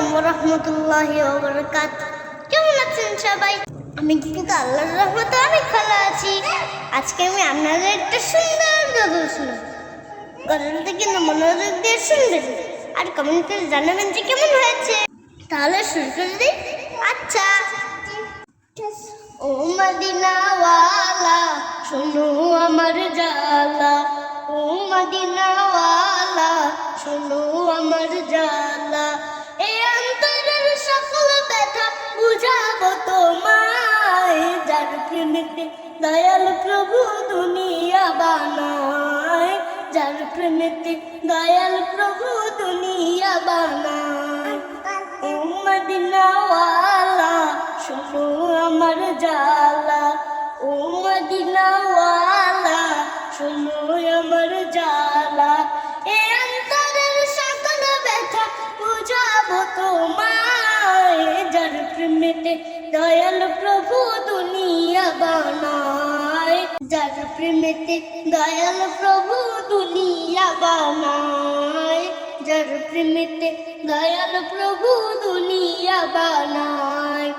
আলাইকুম রহমতুল্লাহি ওবরাকাত কেমন আছেন সবাই? আমি কিন্তু আল্লাহর রহমতে অনেক ভালো আছি। আজকে আমি আপনাদের একটা সুন্দর গজল শুনব। গজলটা কিন্তু মনোযোগ দিয়ে শুনবেন। আর কমেন্ট করে জানাবেন যে কেমন হয়েছে। তাহলে শুরু করে দিই। আচ্ছা। ও মদিনাওয়ালা, শোনো আমার জালা ও মদিনাওয়ালা, শোনো আমার জালা যার প্রেমেতে দয়াল প্রভু দুনিয়া বানায়। যার প্রেমেতে দয়াল প্রভু দুনিয়া বানায়। ও মদিনাওয়ালা, শোনো আমার জালা ও মদিনাওয়ালা, শোনো আমার জালা এ অন্তরের সকল ব্যথা বুঝাবো তোমায়। যার প্রেমেতে দয়াল প্রভু দুনিয়া বানায়। যার প্রেমেতে দয়াল প্রভু দুনিয়া বানায়। যার প্রেমেতে দয়াল প্রভু দুনিয়া বানায়।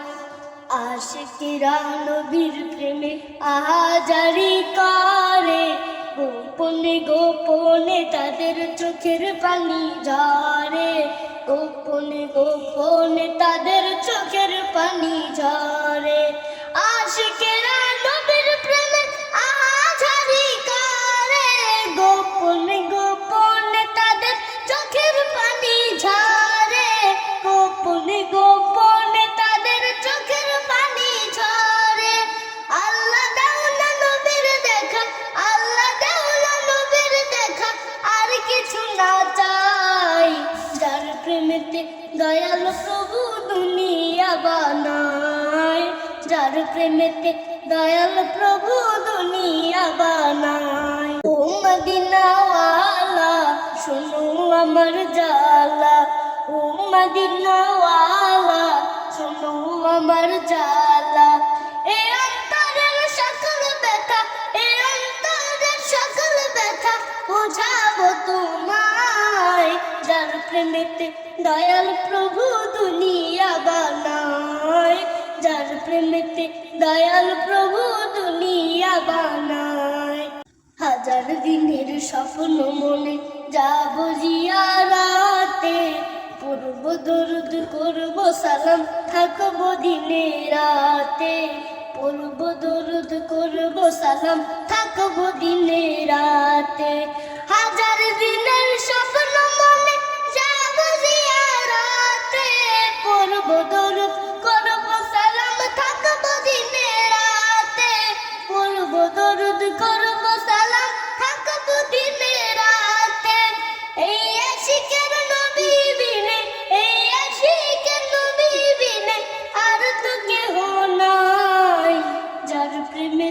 আশিকিরা নবীর প্রেমে আহাজারি করে। গোপনে গোপনে তাদের চোখের পানি ঝরে। গোপনে গোপনে তাদের চোখের পানি ঝরে। আশিকেরা গোপনে গোপনে তাদের চোখের পানি ঝরে। গোপনে গোপনে তাদের চোখের পানি ঝরে। আল্লাহ দাওলা নবীর দেখা, আল্লাহ দাওলা নবীর দেখা, আর কিছু না চাই। যার প্রেমেতে দয়াল প্রভু দুনিয়া বানায়, যার প্রেমেতে দয়াল প্রভু দুনিয়া বানায়। মদিনাওয়ালা, শোনো আমার জালা ও মদিনাওয়ালা, শোনো আমার জালা এ অন্তরের সকল ব্যথা, এ অন্তরের সকল ব্যথা, বুঝাবো তোমায়, যার প্রেমেতে দয়াল প্রভু হাজার দিনের সফল মনে যাব জিয়ারাতে। পূর্ব দরুদ, করব সালাম, থাকব দিনে রাতে। পূর্ব দরুদ, করব সালাম, থাকব দিনে রাতে।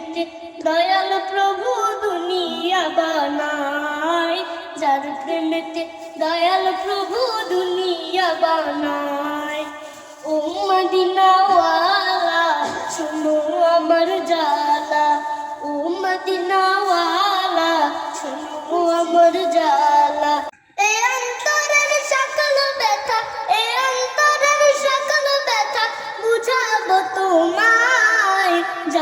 প্রেমেতে দয়াল প্রভু দুনিয়া বানায়। যার প্রেমেতে দয়াল প্রভু দুনিয়া বানায়। ও মদিনাওয়ালা, শুনো আমার জালা ও মদিনাওয়ালা, শুনো আমার জালা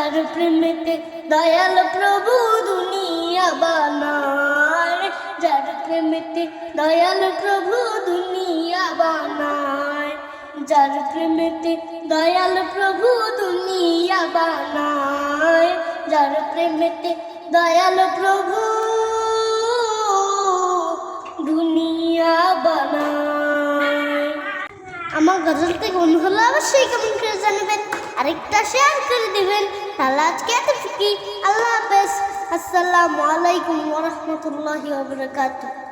যার প্রেমেতে দয়াল প্রভু দুনিয়া বানায়। যার প্রেমেতে দয়াল প্রভু দুনিয়া বানায়। যার প্রেমেতে দয়াল প্রভু দুনিয়া বানায়। যার প্রেমেতে দয়াল প্রভু দুনিয়া বানায়। আমার গজল থেকে হলো অবশ্যই কেমন করে জানাবেন? আরেকটা শেয়ার করে দিবেন। তাহলে আজকে এত আল্লাহ হাফেজ। আসসালামু আলাইকুম ওরহমতুল্লাহ ওবরাকাতুহ